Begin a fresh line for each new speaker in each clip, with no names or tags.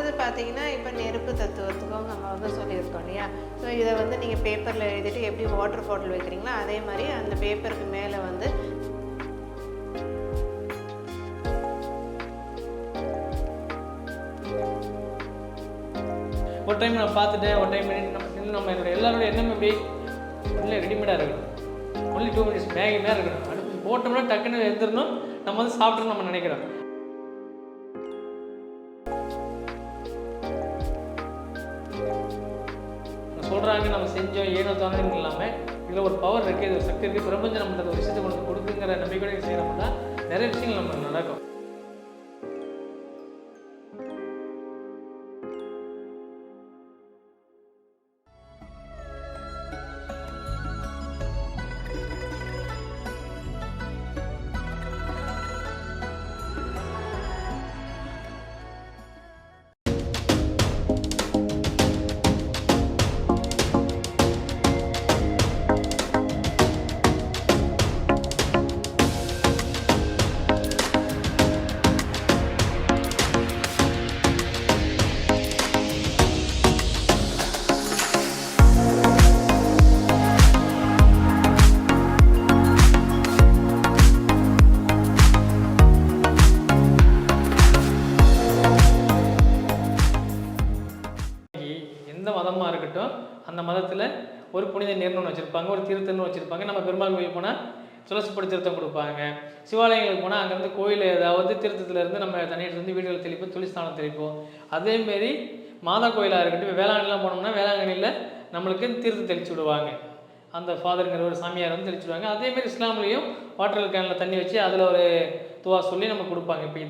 அடுத்தது பார்த்தீங்கன்னா இப்போ நெருப்பு தத்துவத்துக்கும் நம்ம வந்து சொல்லியிருக்கோம் இல்லையா? ஸோ இதை வந்து நீங்கள் பேப்பரில் எழுதிட்டு எப்படி வாட்டர் பாட்டில் வைக்கிறீங்களோ அதே மாதிரி அந்த பேப்பருக்கு மேலே வந்து
ஒரு டைம் நான் பார்த்துட்டேன் ஒரு டைம் நம்ம நம்ம என்னோட எல்லாரோட எண்ணம் எப்படி இல்லை ரெடிமேடாக இருக்கணும். ஒன்லி டூ மினிட்ஸ் மேகி இருக்கணும். அடுத்து போட்டோம்னா டக்குன்னு எழுந்திரணும். நம்ம வந்து சாப்பிட்றோம் நம்ம நினைக்கிறோம். கொஞ்சம் ஏனோ தானோன்னு இல்லாமல் இதில் ஒரு பவர் இருக்குது இது ஒரு சக்தி இருக்குது பிரபஞ்சம் நம்மளுக்கு ஒரு விஷயத்தை கொண்டு கொடுக்குங்கிற நம்பிக்கையோட செய்கிறோம்னா நிறைய விஷயங்கள் நம்ம நடக்கும். எந்த மதமாக இருக்கட்டும் அந்த மதத்தில் ஒரு புனித நீர்னு வச்சுருப்பாங்க ஒரு தீர்த்தம்னு வச்சுருப்பாங்க. நம்ம பெருமாள் கோயில் போனால் துளசிப்படி திருத்தம் கொடுப்பாங்க. சிவாலயங்களுக்கு போனால் அங்கேருந்து கோயில் ஏதாவது திருத்தத்துலேருந்து நம்ம தண்ணி வந்து வீடுகளில் தெளிப்போம் துளிஸ்தானம் தெளிப்போம். அதேமாரி மாதா கோயிலாக இருக்கட்டும் வேளாங்கண்ணிலாம் போனோம்னா வேளாங்கண்ணியில் நம்மளுக்கு தீர்த்தம் தெளிச்சு விடுவாங்க. அந்த ஃபாதருங்கிற ஒரு சாமியார் வந்து தெளிச்சு விடுவாங்க. அதேமாரி இஸ்லாம்லேயும் வாட்டர் கேனில் தண்ணி வச்சு அதில் ஒரு துவா சொல்லி நம்ம கொடுப்பாங்க. இப்போ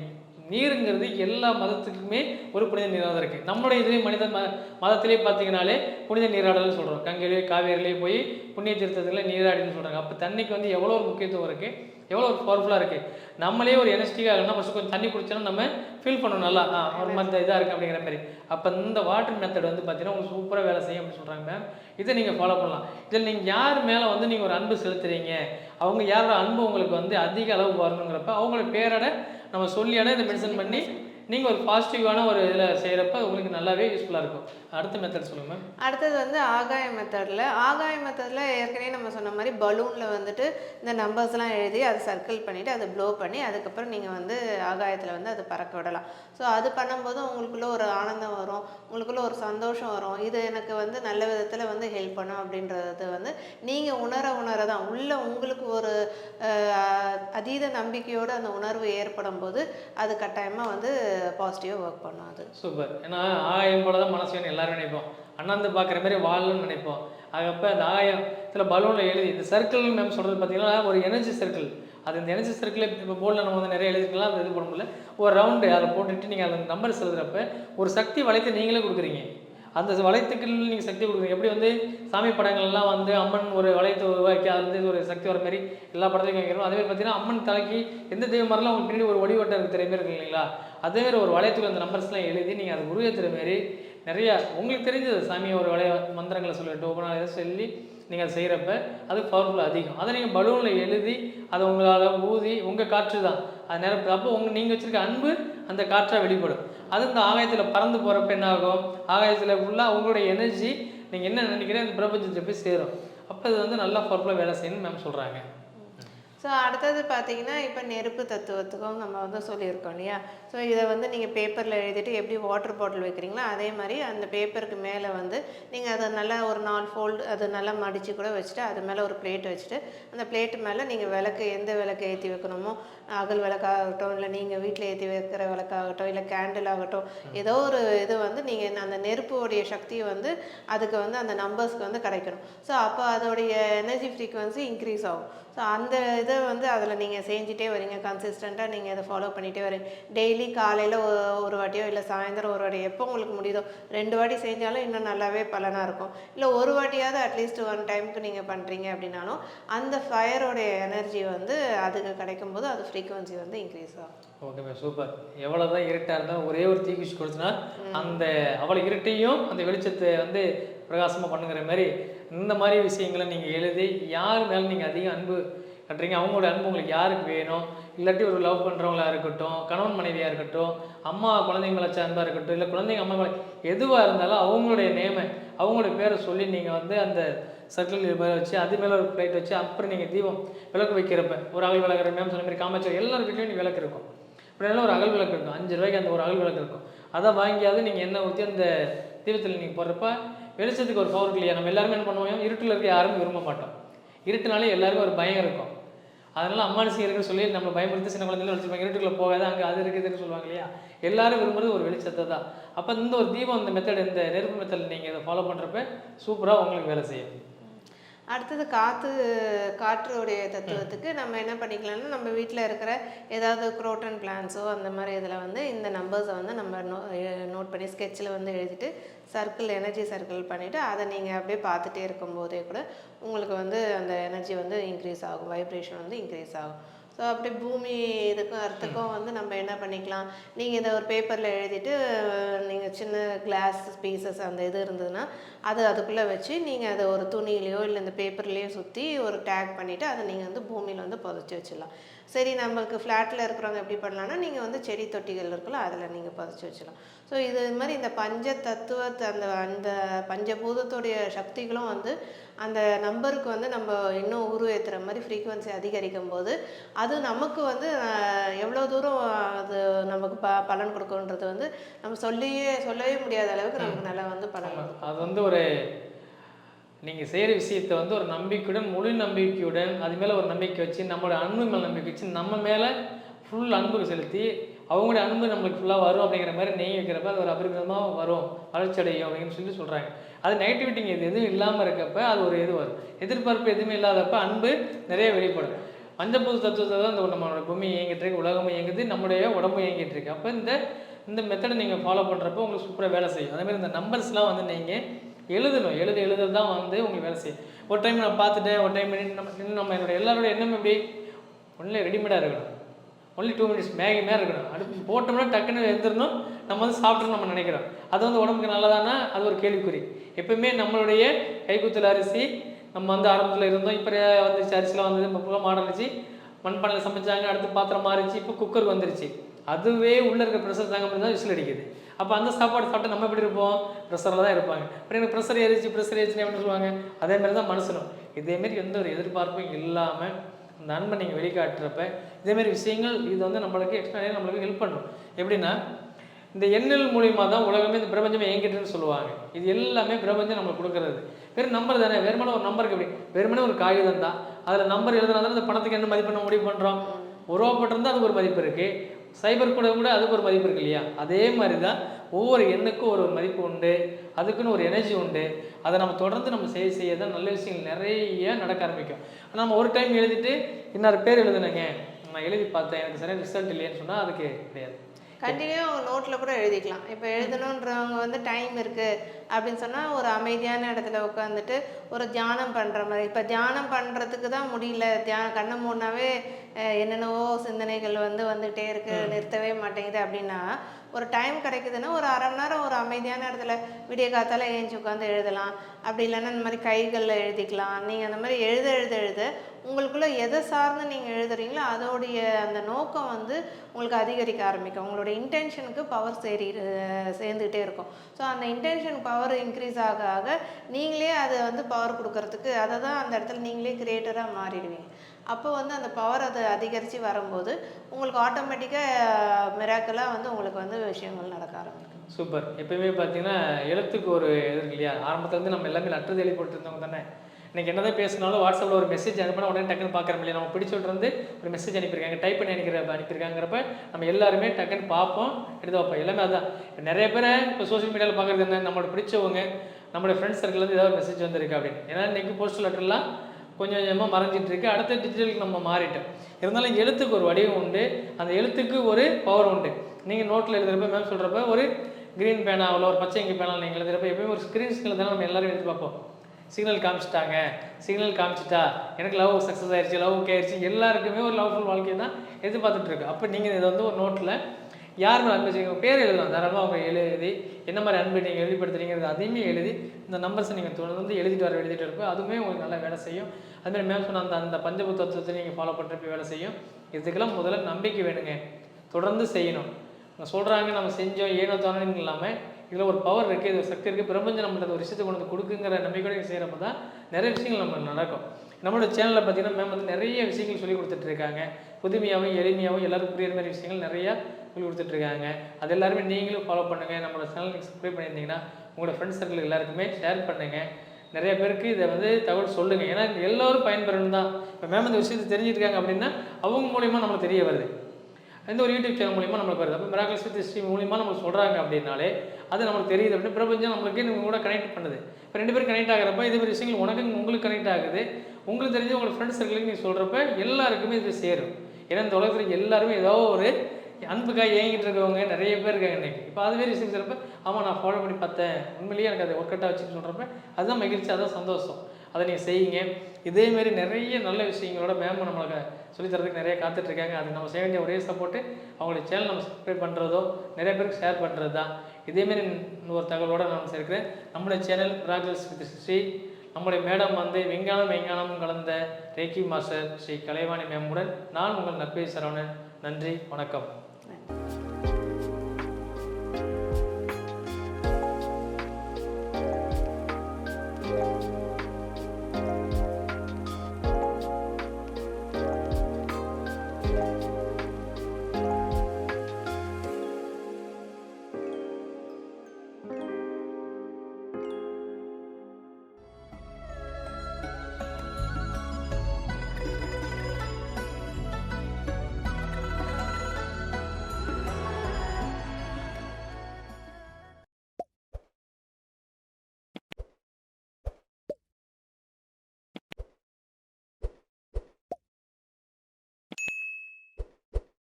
நீருங்கிறது எல்லா மதத்துக்குமே ஒரு புனித நீராக தான் இருக்குது நம்மளுடைய இதுலேயே மனித ம மதத்திலே பார்த்தீங்கனாலே புனித நீராடல்னு சொல்கிறோம் கங்கையிலே காவேரியிலே போய் புண்ணிய தீர்த்தத்தில் நீராடின்னு சொல்கிறாங்க அப்போ தண்ணிக்கு வந்து எவ்வளோ ஒரு முக்கியத்துவம் இருக்குது எவ்வளோ ஒரு பவர்ஃபுல்லாக இருக்குது நம்மளே ஒரு எனர்ஜிட்டிக்காக இருந்தால் ஃபஸ்ட்டு கொஞ்சம் தண்ணி குடிச்சோன்னா நம்ம ஃபீல் பண்ணணும் நல்லா. ஆ ஒரு மாதிரி இதாக இருக்குது அப்படிங்கிற மாதிரி. அப்போ இந்த வாட்டர் மெத்தட் வந்து பார்த்தீங்கன்னா உங்களுக்கு சூப்பராக வேலை செய்யும் அப்படின்னு சொல்கிறாங்க மேம் இதை நீங்கள் ஃபாலோ பண்ணலாம். இதில் நீங்கள் யார் மேலே வந்து நீங்கள் ஒரு அன்பு செலுத்துறீங்க? அவங்க யாரோட அன்பு உங்களுக்கு வந்து அதிக அளவு வரணுங்கிறப்ப அவங்களோட பேரோட நம்ம சொல்லியான இதை மென்ஷன் பண்ணி நீங்கள் ஒரு பாசிட்டிவான ஒரு இதில் செய்கிறப்ப உங்களுக்கு நல்லாவே யூஸ்ஃபுல்லாக இருக்கும். அடுத்த மெத்தட் சொல்லுங்கள்
அடுத்தது வந்து ஆகாய மெத்தடில் ஆகாய மெத்தடில் ஏற்கனவே நம்ம சொன்ன மாதிரி பலூனில் வந்துட்டு இந்த நம்பர்ஸ்லாம் எழுதி அதை சர்க்கிள் பண்ணிவிட்டு அதை ப்ளோ பண்ணி அதுக்கப்புறம் நீங்கள் வந்து ஆகாயத்தில் வந்து அதை பறக்க விடலாம். ஸோ அது பண்ணும்போது உங்களுக்குள்ளே ஒரு ஆனந்தம் வரும். உங்களுக்குள்ளே ஒரு சந்தோஷம் வரும். இது எனக்கு வந்து நல்ல விதத்தில் வந்து ஹெல்ப் பண்ணும் அப்படின்றது வந்து நீங்கள் உணர உணர தான். உள்ளே உங்களுக்கு ஒரு அதீத நம்பிக்கையோடு அந்த உணர்வு ஏற்படும் போது அது கட்டாயமாக வந்து பாசிட்டிவாக ஒர்க் பண்ணும் அது.
சூப்பர் ஏன்னா ஆயம் போல தான் மனசு வேணும் எல்லாரும் நினைப்போம். அண்ணாந்து பார்க்குற மாதிரி வாழணும்னு நினைப்போம். அதுக்கப்போ அந்த ஆயம் சில பலூனில் எழுதி இந்த சர்க்கிள் மேம் சொல்கிறது பார்த்தீங்கன்னா ஒரு எனர்ஜி சர்க்கிள் அது இந்த எனர்ஜி சர்க்கிள் இப்போ போர்டில் நம்ம வந்து நிறைய எழுதிக்கலாம் அது இது பண்ண முடியல. ஒரு ரவுண்டு அதை போட்டுட்டு நீங்கள் அந்த நம்பர் எழுதுறப்ப ஒரு சக்தி வளைத்து நீங்களே கொடுக்குறீங்க. அந்த வளையத்துக்கு நீங்கள் சக்தி கொடுக்குறீங்க. எப்படி வந்து சாமி படங்கள்லாம் வந்து அம்மன் ஒரு வளையத்தை உருவாக்கி அது வந்து ஒரு சக்தி வர மாதிரி எல்லா படத்தையும் வைக்கிறோம் அதே மாதிரி பார்த்தீங்கன்னா அம்மன் தலைக்கு எந்த தெய்வம் மாதிரிலாம் உங்களுக்கு பின்னாடி ஒரு வடிவட்டம் இருக்கிற தெரியுமே இருக்கு இல்லைங்களா? அதே மாதிரி ஒரு வளையத்துக்கு அந்த நம்பர்ஸ்லாம் எழுதி நீங்கள் அது உருவேற்றுற மாதிரி நிறையா உங்களுக்கு தெரிஞ்சது சாமியை ஒரு வளைய மந்திரங்களை சொல்லிட்டு ஒவ்வொரு எதை சொல்லி நீங்கள் அதை செய்கிறப்ப அது பவர்ஃபுல் அதிகம். அதை நீங்கள் பலூனில் எழுதி அதை உங்களால் ஊதி உங்கள் காற்று தான். அது அப்போ உங்கள் நீங்கள் வச்சுருக்க அன்பு அந்த காற்றாக வெளிப்படும். அது இந்த ஆகாயத்தில் பறந்து போகிறப்ப என்ன ஆகும்? ஆகாயத்தில் ஃபுல்லாக உங்களுடைய எனர்ஜி நீங்கள் என்ன நினைக்கிறீங்க அந்த பிரபஞ்சத்தை போய் சேரும். அப்போ இது வந்து நல்லா பவர்ஃபுல்லாக வேலை செய்யணும்னு மேம் சொல்கிறாங்க
ஸோ அடுத்தது பார்த்தீங்கன்னா இப்போ நெருப்பு தத்துவத்துக்கும் நம்ம வந்து சொல்லியிருக்கோம் இல்லையா? ஸோ இதை வந்து நீங்கள் பேப்பரில் எழுதிட்டு எப்படி வாட்டர் பாட்டில் வைக்கிறீங்களோ அதே மாதிரி அந்த பேப்பருக்கு மேலே வந்து நீங்கள் அதை நல்லா ஒரு நாலு ஃபோல்டு அதை நல்லா மடித்து கூட வச்சுட்டு அது மேலே ஒரு பிளேட் வச்சுட்டு அந்த பிளேட்டு மேலே நீங்கள் விளக்கு எந்த விளக்கு ஏற்றி வைக்கணுமோ அகல் விளக்காகட்டும் இல்லை நீங்கள் வீட்டில் ஏற்றி வைக்கிற விளக்காகட்டும் இல்லை கேண்டில் ஆகட்டும் ஏதோ ஒரு இது வந்து நீங்கள் அந்த நெருப்புடைய சக்தியை வந்து அதுக்கு வந்து அந்த நம்பர்ஸ்க்கு வந்து கிடைக்கணும். ஸோ அப்போ அதோடைய எனர்ஜி ஃப்ரீக்குவன்சி இன்க்ரீஸ் ஆகும். ஸோ அந்த இதை வந்து அதில் நீங்கள் செஞ்சுட்டே வரீங்க. கன்சிஸ்டண்ட்டாக நீங்கள் இதை ஃபாலோ பண்ணிகிட்டே வரீங்க. டெய்லி காலையில் ஒரு வாட்டியோ இல்லை சாயந்தரம் ஒரு வாட்டியோ எப்போ உங்களுக்கு முடியுதோ ரெண்டு வாட்டி செஞ்சாலும் இன்னும் நல்லாவே பலனாக இருக்கும். இல்லை ஒரு வாட்டியாவது அட்லீஸ்ட் ஒன் டைமுக்கு நீங்கள் பண்ணுறீங்க அப்படின்னாலும் அந்த ஃபயரோடைய எனர்ஜி வந்து அதுக்கு கிடைக்கும்போது அது ஃப்ரீக்வன்சி வந்து இன்க்ரீஸ் ஆகும்.
ஓகே மேம் சூப்பர் எவ்வளோ தான் இருட்டாக இருந்தாலும் ஒரே ஒரு தீக்குச்சி கொடுத்தனா அந்த அவ்வளோ இருட்டையும் அந்த வெளிச்சத்தை வந்து பிரகாசமாக பண்ணுங்கிற மாதிரி இந்த மாதிரி விஷயங்களை நீங்கள் எழுதி யார் மேலே நீங்கள் அதிக அன்பு கட்டுறீங்க? அவங்களோட அன்பு உங்களுக்கு யாருக்கு வேணும்? இல்லாட்டி ஒரு லவ் பண்ணுறவங்களா இருக்கட்டும் கணவன் மனைவியாக இருக்கட்டும் அம்மா குழந்தைங்க மேலே அன்பாக இருக்கட்டும் இல்லை குழந்தைங்க அம்மா எதுவாக இருந்தாலும் அவங்களுடைய நேமை அவங்களுடைய பேரை சொல்லி நீங்கள் வந்து அந்த சர்க்கிள் மேலே வச்சு அது மேலே ஒரு பிளேட் வச்சு அப்புறம் நீங்கள் தீபம் விளக்கு வைக்கிறப்ப ஒரு அகல் விளக்குற மேம் சொன்ன மாதிரி காமாட்சி எல்லார் வீட்லேயும் நீ விளக்கு இருக்கும். இப்படியெல்லாம் ஒரு அகல் விளக்கு இருக்கும். அஞ்சு ரூபாய்க்கு அந்த ஒரு அகல் விளக்கு இருக்கும். அதை வாங்கியாவது நீங்கள் என்ன ஊற்றி அந்த தீபத்தில் நீங்கள் போடுறப்ப வெளிச்சத்துக்கு ஒரு பவர் இல்லையா? நம்ம எல்லாருமே என்ன பண்ணுவோம்? இருட்டில் இருக்க யாரும் விரும்ப மாட்டோம். இருட்டுனாலே எல்லாருக்கும் ஒரு பயம் இருக்கும். அதனால அம்மானுசி இருக்குன்னு சொல்லி நம்ம பயமுறுத்தி சின்ன குழந்தையில வச்சுருப்பாங்க. இருட்டுக்குள்ள போகாத அங்கே அது இருக்குதுன்னு சொல்லுவாங்க இல்லையா? எல்லாரும் விரும்புறது ஒரு வெளிச்சத்தை தான். அப்போ இந்த ஒரு தீபம் இந்த மெத்தட் இந்த நெருப்பு மெத்தட் நீங்கள் இதை ஃபாலோ பண்ணுறப்ப சூப்பராக உங்களுக்கு வேலை செய்யும்.
அடுத்தது காற்று காற்றுடைய தத்துவத்துக்கு நம்ம என்ன பண்ணிக்கலாம்னா நம்ம வீட்டில் இருக்கிற ஏதாவது குரோட்டன் பிளான்ஸோ அந்த மாதிரி இதில் வந்து இந்த நம்பர்ஸை வந்து நம்ம நோ நோட் பண்ணி ஸ்கெட்சில் வந்து எழுதிட்டு சர்க்கிள் எனர்ஜி சர்க்கிள் பண்ணிவிட்டு அதை நீங்கள் அப்படியே பார்த்துட்டே இருக்கும்போதே கூட உங்களுக்கு வந்து அந்த எனர்ஜி வந்து இன்க்ரீஸ் ஆகும் வைப்ரேஷன் வந்து இன்க்ரீஸ் ஆகும். ஸோ அப்படி பூமி இதுக்கும் அர்த்தக்கும் வந்து நம்ம என்ன பண்ணிக்கலாம்? நீங்கள் இதை ஒரு பேப்பரில் எழுதிட்டு நீங்கள் சின்ன கிளாஸ் பீசஸ் அந்த இது இருந்ததுன்னா அது அதுக்குள்ளே வச்சு நீங்கள் அதை ஒரு துணியிலையோ இல்லை இந்த பேப்பர்லேயோ சுற்றி ஒரு டேக் பண்ணிவிட்டு அதை நீங்கள் வந்து பூமியில் வந்து புதைச்சி வச்சிடலாம். சரி நம்மளுக்கு ஃப்ளாட்டில் இருக்கிறவங்க எப்படி பண்ணலாம்னா நீங்கள் வந்து செடி தொட்டிகள் இருக்குல்ல அதில் நீங்கள் புதைச்சி வச்சிடலாம். ஸோ இது மாதிரி இந்த பஞ்ச தத்துவத்தை அந்த அந்த பஞ்சபூதத்துடைய சக்திகளும் வந்து அந்த நம்பருக்கு வந்து நம்ம இன்னும் உருவேற்றுற மாதிரி ஃப்ரீக்குவன்சி அதிகரிக்கும் போது அது நமக்கு வந்து எவ்வளோ தூரம் அது நமக்கு ப பலன் கொடுக்குன்றது வந்து நம்ம சொல்லியே சொல்லவே முடியாத அளவுக்கு நமக்கு நல்லா வந்து பலன் கொடுக்கும்.
அது வந்து ஒரு நீங்கள் செய்கிற விஷயத்தை வந்து ஒரு நம்பிக்கையுடன் முழு நம்பிக்கையுடன் அது மேலே ஒரு நம்பிக்கை வச்சு நம்மளோட அன்பு மேலே நம்பிக்கை வச்சு நம்ம மேலே ஃபுல் அன்பு செலுத்தி அவங்களுடைய அன்பு நம்மளுக்கு ஃபுல்லாக வரும் அப்படிங்கிற மாதிரி நெய் வைக்கிறப்ப அது ஒரு அபரிமிதமாக வரும் வளர்ச்சி அடையும் அப்படின்னு சொல்லி சொல்கிறாங்க அது நெகட்டிவிட்டிங்க இது எதுவும் இல்லாமல் இருக்கப்ப அது ஒரு இது வரும். எதிர்பார்ப்பு எதுவுமே இல்லாதப்ப அன்பு நிறைய வெளிப்படும். பஞ்சபூத தத்துவத்தை தான் இந்த நம்மளோட பூமி இயங்கிட்டு இருக்கு உலகமும் இயங்குது நம்முடைய உடம்பு இயங்கிட்டு இருக்கு. அப்போ இந்த இந்த மெத்தடை நீங்கள் ஃபாலோ பண்ணுறப்போ உங்களுக்கு சூப்பராக வேலை செய்யும். அதேமாதிரி இந்த நம்பர்ஸ்லாம் வந்து நீங்கள் எழுதணும். எழுத எழுத தான் வந்து உங்களுக்கு வேலை செய்யும். ஒரு டைம் நான் பார்த்துட்டேன் ஒரு டைம் நம்ம நம்ம என்னோட எல்லாரோட எண்ணம் எப்படி ஒன்லி ரெடிமேடாக இருக்கணும். ஒன்லி டூ மினிட்ஸ் மேகி மேலே இருக்கணும். அடுப்பு போட்டோம்னா டக்குன்னு எழுந்திரணும் நம்ம வந்து சாப்பிட்றோம் நம்ம நினைக்கிறோம். அது வந்து உடம்புக்கு நல்லதானா? அது ஒரு கேள்விக்குறி. எப்பவுமே நம்மளுடைய கைக்குத்தல் அரிசி நம்ம வந்து ஆரம்பத்தில் இருந்தோம். இப்போ வந்துருச்சு. அரிசிலாம் வந்தது இப்போ புகை மாடலிச்சு மண்பானையில் சமைச்சாங்க. அடுத்து பாத்திரம் மாறிச்சு. இப்போ குக்கர் வந்துருச்சு. அதுவே உள்ளே இருக்கிற ப்ரெஷர் தாங்க முடியாது. விசில் அடிக்குது. அப்போ அந்த சாப்பாடு சாப்பிட்டு நம்ம எப்படி இருப்போம்? ப்ரெஷரில் தான் இருப்பாங்க. அப்புறம் எனக்கு ப்ரெஷர் ஏறிச்சு ப்ரெஷர் ஏறிச்சுன்னு எப்படி சொல்லுவாங்க? அதே மாதிரி தான் மனுஷனும் இதேமாரி எந்த ஒரு எதிர்பார்ப்பும் இல்லாமல் அந்த அன்பை நீங்கள் வெளிக்காட்டுறப்ப இதேமாரி விஷயங்கள் இது வந்து நம்மளுக்கு எக்ஸ்ட்ரா நம்மளுக்கு ஹெல்ப் பண்ணும். எப்படின்னா இந்த எண்ணல் மூலியமாக தான் உலகமே இந்த பிரபஞ்சமே இயங்கிட்டுன்னு சொல்லுவாங்க. இது எல்லாமே பிரபஞ்சம் நம்மளுக்கு கொடுக்குறது. வெறும் நம்பர் தானே வெறுமனே ஒரு நம்பருக்கு எப்படி? வெறுமனே ஒரு காகிதம் தான். அதில் நம்பர் எழுதுனா தான் இந்த பணத்துக்கு என்ன மதிப்பு நம்ம முடிவு பண்ணுறோம் உருவப்பட்டிருந்தால் அதுக்கு ஒரு மதிப்பு இருக்குது சைபர் கூட கூட அதுக்கு ஒரு மதிப்பு இருக்கு இல்லையா? அதே மாதிரி தான் ஒவ்வொரு எண்ணுக்கும் ஒரு ஒரு மதிப்பு உண்டு அதுக்குன்னு ஒரு எனர்ஜி உண்டு. அதை நம்ம தொடர்ந்து நம்ம செய்ய செய்ய தான் நல்ல விஷயங்கள் நிறைய நடக்க ஆரம்பிக்கும். நம்ம ஒரு டைம் எழுதிட்டு இன்னொரு பேர் எழுதுனேங்க நான் எழுதி பார்த்தேன் எனக்கு சரியாக ரிசல்ட் இல்லையேன்னு சொன்னால் அதுக்கு கிடையாது.
கண்டினியூ நோட்டில் கூட எழுதிக்கலாம். இப்போ எழுதணுன்றவங்க வந்து டைம் இருக்குது அப்படின்னு சொன்னால் ஒரு அமைதியான இடத்துல உட்காந்துட்டு ஒரு தியானம் பண்ணுற மாதிரி. இப்போ தியானம் பண்ணுறதுக்கு தான் முடியல. தியா கண்ணை மூடினாவே என்னென்னவோ சிந்தனைகள் வந்து வந்துகிட்டே இருக்கு. நிறுத்தவே மாட்டேங்குது அப்படின்னா ஒரு டைம் கிடைக்குதுன்னா ஒரு அரை மணி நேரம் ஒரு அமைதியான இடத்துல விடிய காத்தால ஏஞ்சி உட்காந்து எழுதலாம். அப்படி இல்லைன்னா இந்த மாதிரி கைகளில் எழுதிக்கலாம். நீங்கள் அந்த மாதிரி எழுத எழுத எழுத உங்களுக்குள்ள எதை சார்ந்து நீங்கள் எழுதுறீங்களோ அதோடைய அந்த நோக்கம் வந்து உங்களுக்கு அதிகரிக்க ஆரம்பிக்கும். உங்களோட இன்டென்ஷனுக்கு பவர் சேரி சேர்ந்துக்கிட்டே இருக்கும். ஸோ அந்த இன்டென்ஷன் பவர் இன்க்ரீஸ் ஆக ஆக நீங்களே அதை வந்து பவர் கொடுக்கறதுக்கு அதை தான் அந்த இடத்துல நீங்களே கிரியேட்டராக மாறிடுவீங்க. அப்போ வந்து அந்த பவர் அதை அதிகரித்து வரும்போது உங்களுக்கு ஆட்டோமேட்டிக்காக மிராக்கலாக வந்து உங்களுக்கு வந்து விஷயங்கள் நடக்க ஆரம்பிக்கும்.
சூப்பர் எப்பயுமே பார்த்தீங்கன்னா எழுத்துக்கு ஒரு இது இல்லையா? ஆரம்பத்துலேருந்து நம்ம எல்லாமே லெட்டர் எழுதி போட்டுருந்தவங்க தானே? இன்னைக்கு என்னதான் பேசினாலும் வாட்ஸ்அப்பில் ஒரு மெசேஜ் அனுப்பினா உடனே டக்குன்னு பார்க்குறோம் இல்லையா நம்ம பிடிச்சிட்டு வந்து ஒரு மெசேஜ் அனுப்பியிருக்காங்க. டைப் பண்ணி அனுப்பிக்கிற அனுப்பியிருக்காங்கிறப்ப நம்ம எல்லாருமே டக்குன்னு பார்ப்போம் எடுத்து வைப்போம். எல்லாமே அதுதான் நிறைய பேர் இப்போ சோஷியல் மீடியாவில் பார்க்குறது என்ன? நம்மளோட பிடிச்சவங்க நம்மளோட ஃப்ரெண்ட்ஸ் சர்க்கிள்லேருந்து ஏதாவது மெசேஜ் வந்திருக்கு அப்படின்னு. ஏன்னா இன்னைக்கு போஸ்டல் லெட்டர்லாம் கொஞ்சம் கொஞ்சமாக மறைஞ்சிட்ருக்கு அடுத்த டிஜிட்டலுக்கு நம்ம மாறிட்டோம். இருந்தாலும் எழுத்துக்கு ஒரு வடிவம் உண்டு. அந்த எழுத்துக்கு ஒரு பவர் உண்டு. நீங்கள் நோட்டில் எழுதுறப்ப மேம் சொல்கிறப்ப ஒரு க்ரீன் பேனாவில் ஒரு பச்சை இங்கு பேனாவில் நீங்கள் எழுதுறப்ப எப்பயுமே ஒரு ஸ்க்ரீன் ஸ்கில் தானே நம்ம எல்லோரும் எடுத்து பார்ப்போம். சிக்னல் காமிச்சிட்டாங்க. சிக்னல் காமிச்சிட்டா எனக்கு லவ் சக்ஸஸ் ஆயிடுச்சு லவ் ஓகே ஆயிடுச்சு எல்லாருக்குமே ஒரு லவ்ஃபுல் வாழ்க்கையை தான் எதிர்பார்த்துட்ருக்கு அப்போ நீங்கள் இதை வந்து ஒரு நோட்டில் யார் மேலே அன்பு வச்சுருக்கீங்க? பேர் எழுதலாம். தாராளமாக அவங்க எழுதி என்ன மாதிரி அன்பு நீங்கள் வெளிப்படுத்துறீங்கிறது அதையுமே எழுதி இந்த நம்பர்ஸை நீங்கள் தொடர்ந்து எழுதிட்டு வர எழுதிட்டு இருப்போம் அதுவுமே உங்களுக்கு நல்லா வேலை செய்யும். அதுமாதிரி மேம் சொன்ன அந்த அந்த பஞ்சபூத தத்துவத்தை நீங்கள் ஃபாலோ பண்ணுறப்ப வேலை செய்யும். இதுக்கெல்லாம் முதல்ல நம்பிக்கை வேணுங்க. தொடர்ந்து செய்யணும். அவங்க சொல்கிறாங்க நம்ம செஞ்சோம் ஏனோ தானோன்னு இல்லாமல் இதில் ஒரு பவர் இருக்குது இது ஒரு சக்தி இருக்குது பிரபஞ்சம் நம்மளுக்கு ஒரு விஷயத்தை கொண்டு வந்து கொடுக்குங்கிற நம்பிக்கையோட செய்கிறப்ப தான் நிறைய விஷயங்கள் நம்ம நடக்கும். நம்மளோட சேனலில் பார்த்தீங்கன்னா மேம் வந்து நிறைய விஷயங்கள் சொல்லி கொடுத்துட்ருக்காங்க புதுமையாகவும் எளிமையாகவும் எல்லாருக்கும் புரியுற மாதிரி விஷயங்கள் நிறையா சொல்லி கொடுத்துட்ருக்காங்க. அது எல்லாருமே நீங்களும் ஃபாலோ பண்ணுங்கள் நம்மளோட சேனல் நீங்கள் சப்ஸ்கிரைப் பண்ணியிருந்தீங்கன்னா உங்களோட ஃப்ரெண்ட்ஸ் சர்க்கிள் எல்லாருக்குமே ஷேர் பண்ணுங்கள் நிறைய பேருக்கு இதை வந்து தகவல் சொல்லுங்கள் ஏன்னா எல்லோரும் பயன்பெறணும் தான். இப்போ மேம் இந்த விஷயத்தை தெரிஞ்சிருக்காங்க அப்படின்னா அவங்க மூலியமாக நம்மளுக்கு தெரிய வருது. இந்த ஒரு யூடியூப் சேனல் மூலியமாக நம்மளுக்கு வருது. அப்போ மிராக்கல்ஸ் வித் ஹிஸ்ட்ரி மூலியமாக நம்மளுக்கு சொல்கிறாங்க அப்படின்னாலே அது நம்மளுக்கு தெரியுது அப்படின்னு பிரபஞ்சம் நம்மளுக்கு நம்ம கூட கனெக்ட் பண்ணுது. இப்போ ரெண்டு பேரும் கனெக்ட் ஆகிறப்ப இது மாதிரி விஷயங்கள் உனக்கு உங்களுக்கு கனெக்ட் ஆகுது. உங்களுக்கு தெரிஞ்சு உங்களோட ஃப்ரெண்ட்ஸ் சர்க்கிளுக்கு நீங்கள் சொல்கிறப்ப எல்லாருக்குமே இது சேரும். ஏன்னா இந்த உலகத்தில் எல்லாருமே ஏதோ ஒரு அன்புக்காக ஏங்கிட்டு இருக்கவங்க நிறைய பேர் இருக்காங்க இன்னைக்கு. இப்போ அதுவே விஷயம் சொல்கிறப்ப ஆமாம் நான் ஃபாலோ பண்ணி பார்த்தேன். உண்மையிலேயே எனக்கு அதை ஒர்க் அவுட் சொல்கிறப்ப அதுதான் மகிழ்ச்சி அதுதான் சந்தோஷம். அதை நீங்கள் செய்யுங்க. இதேமாரி நிறைய நல்ல விஷயங்களோட மேம் நம்மளுக்கு சொல்லித்தரதுக்கு நிறைய காத்துட்ருக்காங்க அது நம்ம செய்ய வேண்டிய ஒரே சப்போர்ட்டு அவங்களுடைய சேனல் நம்ம சப்ஸ்கிரைப் பண்ணுறதோ நிறைய பேருக்கு ஷேர் பண்ணுறது தான் இதேமாரி இன்னொரு தகவலோடு நான் சேர்க்கிறேன். நம்மளுடைய சேனல் ராகல்ஸ் வித் ஸ்ரீ நம்முடைய மேடம் வந்து விஞ்ஞானம் விஞ்ஞானம் கலந்த ரேக்கி மாஸ்டர் ஸ்ரீ கலைவாணி மேமுடன் நான் உங்கள் நற்பே சரவணன். நன்றி வணக்கம்.